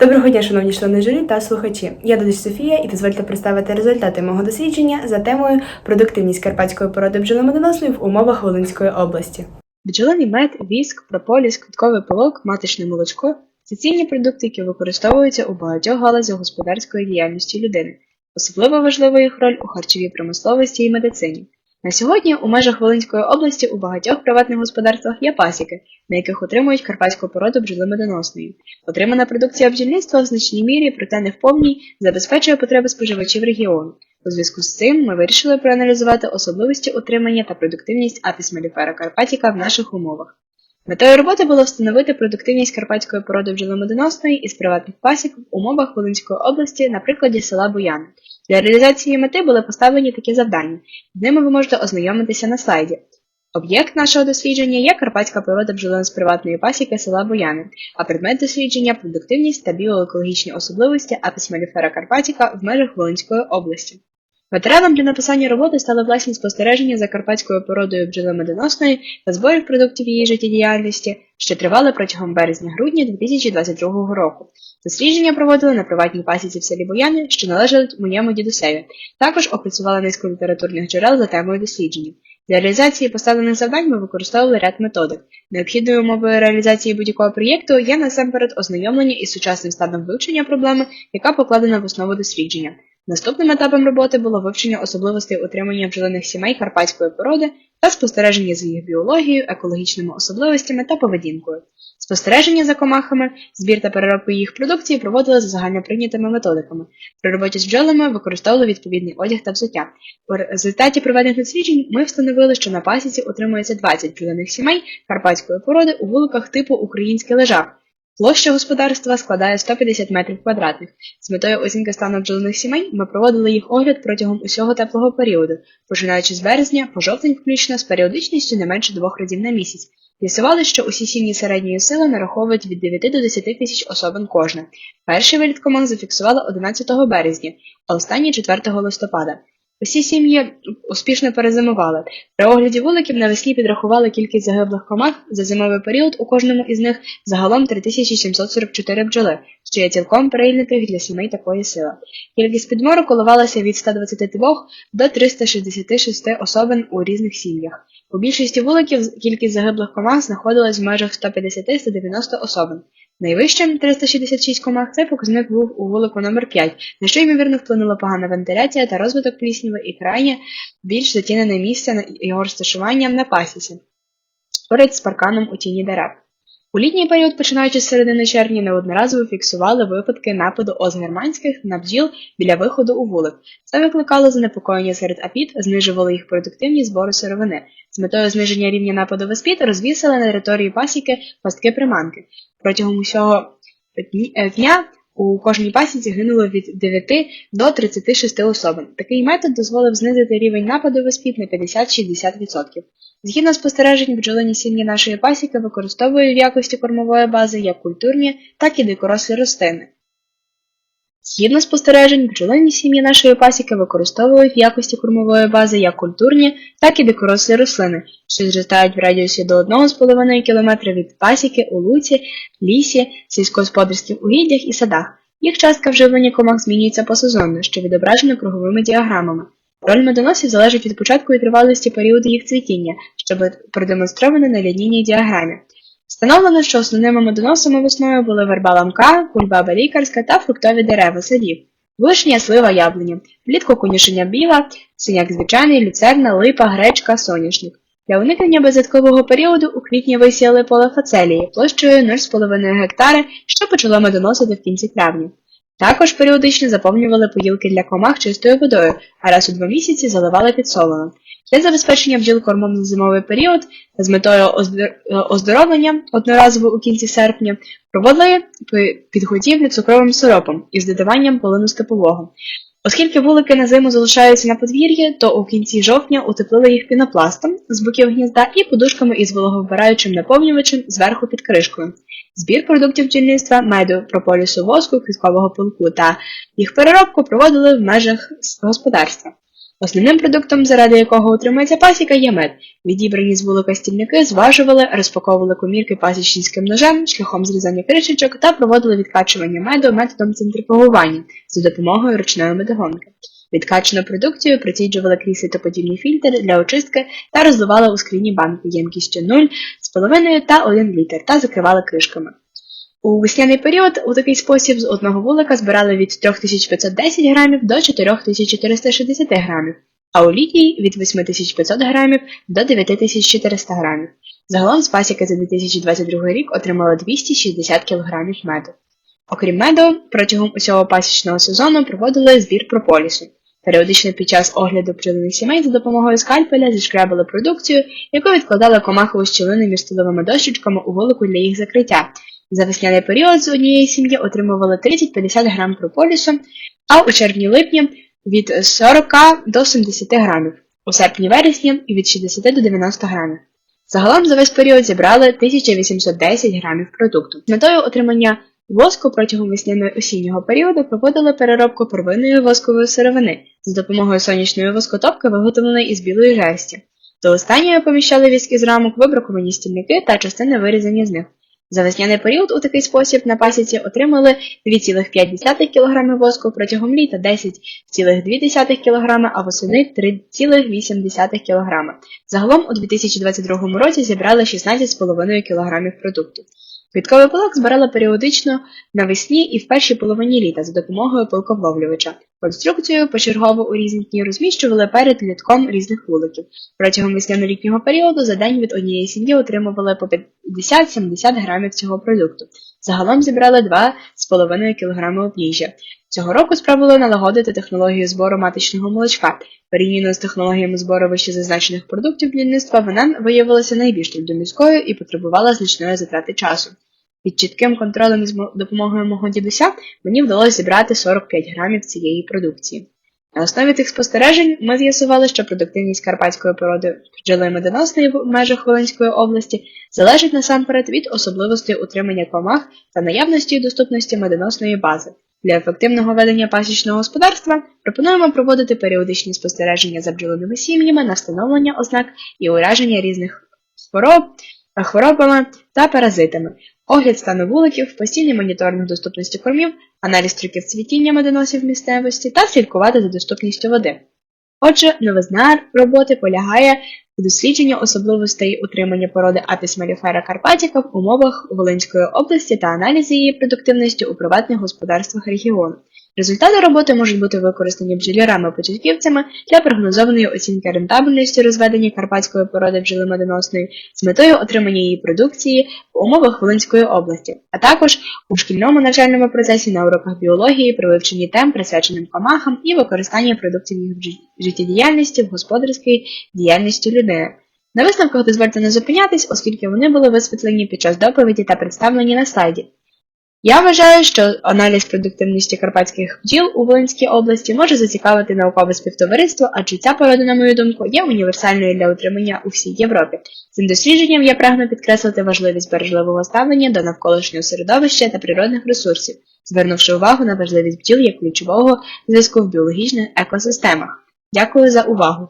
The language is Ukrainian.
Доброго дня, шановні члени журі та слухачі. Я Додич Софія і дозвольте представити результати мого дослідження за темою продуктивність карпатської породи бджоломедоносної в умовах Волинської області. Бджолиний мед, віск, прополіс, квітковий пилок, маточне молочко це цінні продукти, які використовуються у багатьох галузях господарської діяльності людини. Особливо важлива їх роль у харчовій промисловості і медицині. На сьогодні у межах Волинської області у багатьох приватних господарствах є пасіки, на яких отримують карпатську породу бджоли медоносної. Отримана продукція бджільництва в значній мірі, проте не в повній, забезпечує потреби споживачів регіону. У зв'язку з цим ми вирішили проаналізувати особливості утримання та продуктивність апіс меліфера карпатіка в наших умовах. Метою роботи було встановити продуктивність карпатської породи бджоломедоносної із приватних пасік в умовах Волинської області на прикладі села Буяни. Для реалізації мети були поставлені такі завдання. З ними ви можете ознайомитися на слайді. Об'єкт нашого дослідження є карпатська порода бджолин з приватної пасіки села Бояни, а предмет дослідження продуктивність та біоекологічні особливості апіс меліфера карпатіка в межах Волинської області. Матеріалом для написання роботи стали власні спостереження за карпатською породою бджоли медоносної та зборів продуктів її життєдіяльності, що тривали протягом березня-грудня 2022 року. Дослідження проводили на приватній пасіці в селі Бояни, що належать моєму дідусеві. Також опрацювали низку літературних джерел за темою дослідження. Для реалізації поставлених завдань ми використовували ряд методик. Необхідною умовою реалізації будь-якого проєкту є насамперед ознайомлення із сучасним станом вивчення проблеми, яка покладена в основу дослідження. Наступним етапом роботи було вивчення особливостей утримання бджолиних сімей карпатської породи та спостереження за їх біологією, екологічними особливостями та поведінкою. Спостереження за комахами, збір та переробку їх продукції проводили за загальноприйнятими методиками. При роботі з бджолами використовували відповідний одяг та взуття. У результаті проведених досліджень ми встановили, що на пасіці утримується 20 бджолиних сімей карпатської породи у вуликах типу український лежак. Площа господарства складає 150 метрів квадратних. З метою оцінки стану бджолиних сімей ми проводили їх огляд протягом усього теплого періоду, починаючи з березня по жовтень включно з періодичністю не менше двох разів на місяць. З'ясували, що усі сім'ї середньої сили нараховують від 9 до 10 тисяч особин кожна. Перший виліт команд зафіксували 11 березня, а останній 4 листопада. Усі сім'ї успішно перезимували. При огляді вуликів навесні підрахували кількість загиблих комах за зимовий період у кожному із них загалом 3744 бджоли, що є цілком прийнятих для сімей такої сили. Кількість підмору коливалася від 122 до 366 особин у різних сім'ях. У більшості вуликів кількість загиблих комах знаходилась в межах 150-190 особин. Найвищим 366 комах цей показник був у вулику номер 5 на що ймовірно вплинула погана вентиляція та розвиток плісніви і крайнє більш затінене місце його розташування на пасіці, поряд з парканом у тіні дерев. У літній період, починаючи з середини червня, неодноразово фіксували випадки нападу озгерманських на бджіл біля виходу у вулик. Це викликало занепокоєння серед апіт, знижувало їх продуктивні збору сировини. З метою зниження рівня нападу веспіт розвісили на території пасіки пастки приманки. Протягом усього е, дня у кожній пасіці гинуло від 9 до 36 особин. Такий метод дозволив знизити рівень нападу веспіт на 50-60%. Згідно спостережень, бджолині сім'ї нашої пасіки використовують в якості кормової бази як культурні, так і дикорослі рослини. Згідно спостережень, бджолині сім'ї нашої пасіки використовують в якості кормової бази як культурні, так і дикорослі рослини, що зростають в радіусі до 1,5 км від пасіки у луці, лісі, сільськогосподарських угіддях і садах. Їх частка вживлення комах змінюється посезонно, що відображено круговими діаграмами. Роль медоносів залежить від початку і тривалості періоду їх цвітіння, що продемонстровано на лінійній діаграмі. Встановлено, що основними медоносами весною були верба ламка, кульбаба лікарська та фруктові дерева садів, вишня, слива, яблуня, влітку конюшення біла, синяк звичайний, люцерна, липа, гречка, соняшник. Для уникнення безвідкового періоду у квітні висіяли поле фацелії площею 0,5 гектари, що почало медоносити в кінці травня. Також періодично заповнювали поїлки для комах чистою водою, а раз у два місяці заливали підсолено. Для забезпечення бджіл кормом на зимовий період та з метою е, оздоровлення одноразово у кінці серпня проводили підготівлю цукровим сиропом із додаванням полину степового. Оскільки вулики на зиму залишаються на подвір'ї, то у кінці жовтня утеплили їх пінопластом з боків гнізда і подушками із вологовбираючим наповнювачем зверху під кришкою. Збір продуктів бджільництва, меду, прополісу воску, квіткового пилку та їх переробку проводили в межах господарства. Основним продуктом, заради якого утримується пасіка, є мед. Відібрані з вулика стільники зважували, розпаковували комірки пасічницьким ножем шляхом зрізання кришечок та проводили відкачування меду методом центрифугування за допомогою ручної медогонки. Відкачану продукцію проціджували крізь ситоподібний фільтр для очистки та розливали у скляні банки ємкістю 0,5 та 1 літр та закривали кришками. У весняний період у такий спосіб з одного вулика збирали від 3510 грамів до 4460 грамів, а у літній від 8500 грамів до 9400 грамів. Загалом з пасіки за 2022 рік отримали 260 кг меду. Окрім меду, протягом усього пасічного сезону проводили збір прополісу. Періодично під час огляду бджолиних сімей за допомогою скальпеля зішкрябали продукцію, яку відкладали комахову щілини між столовими дощечками у вулику для їх закриття. За весняний період з однієї сім'ї отримували 30-50 грам прополісу, а у червні-липні від 40 до 70 грамів, у серпні-вересні від 60 до 90 грамів. Загалом за весь період зібрали 1810 грамів продукту. З метою отримання воску протягом весняно-осіннього періоду проводили переробку первинної воскової сировини за допомогою сонячної воскотопки, виготовленої із білої жерсті. До останньої поміщали віск із рамок, вибраковані стільники та частини вирізані з них. За весняний період у такий спосіб на пасіці отримали 2,5 кг воску протягом літа 10,2 кг, а восени 3,8 кг. Загалом у 2022 році зібрали 16,5 кг продукту. Квітковий пилок збирали періодично навесні і в першій половині літа за допомогою пилковловлювача. Конструкцію почергово у різні дні розміщували перед літком різних вуликів. Протягом весняно-літнього періоду за день від однієї сім'ї отримували по 50-70 грамів цього продукту. Загалом зібрали 2,5 кг оп'їжжя. Цього року спробували налагодити технологію збору маточного молочка. Порівняно з технологіями збору вищезазначених продуктів плідництва, вона виявилася найбільш трудоміською і потребувала значної затрати часу. Під чітким контролем з допомогою мого дідуся мені вдалося зібрати 45 грамів цієї продукції. На основі тих спостережень ми з'ясували, що продуктивність карпатської породи бджоли медоносної в межах Волинської області залежить насамперед від особливостей утримання комах та наявності і доступності медоносної бази. Для ефективного ведення пасічного господарства пропонуємо проводити періодичні спостереження за бджолиними сім'ями на встановлення ознак і ураження різних хвороб, хворобами та паразитами, огляд стану вуликів, постійний моніторинг доступності кормів, аналіз трюків цвітіння медоносів місцевості та слідкувати за доступністю води. Отже, новизна роботи полягає в дослідженні особливостей утримання породи Апіс Маліфера Карпатіка в умовах Волинської області та аналізі її продуктивності у приватних господарствах регіону. Результати роботи можуть бути використані бджолярами-початківцями для прогнозованої оцінки рентабельності розведення карпатської породи бджоли медоносної з метою отримання її продукції в умовах Волинської області, а також у шкільному навчальному процесі на уроках біології при вивченні тем, присвяченим комахам і використанні продуктів їх життєдіяльності в господарській діяльності людини. На висновках дозвольте не зупинятись, оскільки вони були висвітлені під час доповіді та представлені на слайді. Я вважаю, що аналіз продуктивності карпатських бджіл у Волинській області може зацікавити наукове співтовариство, адже ця порода, на мою думку, є універсальною для утримання у всій Європі. Цим дослідженням я прагну підкреслити важливість бережливого ставлення до навколишнього середовища та природних ресурсів, звернувши увагу на важливість бджіл як ключового зв'язку в біологічних екосистемах. Дякую за увагу!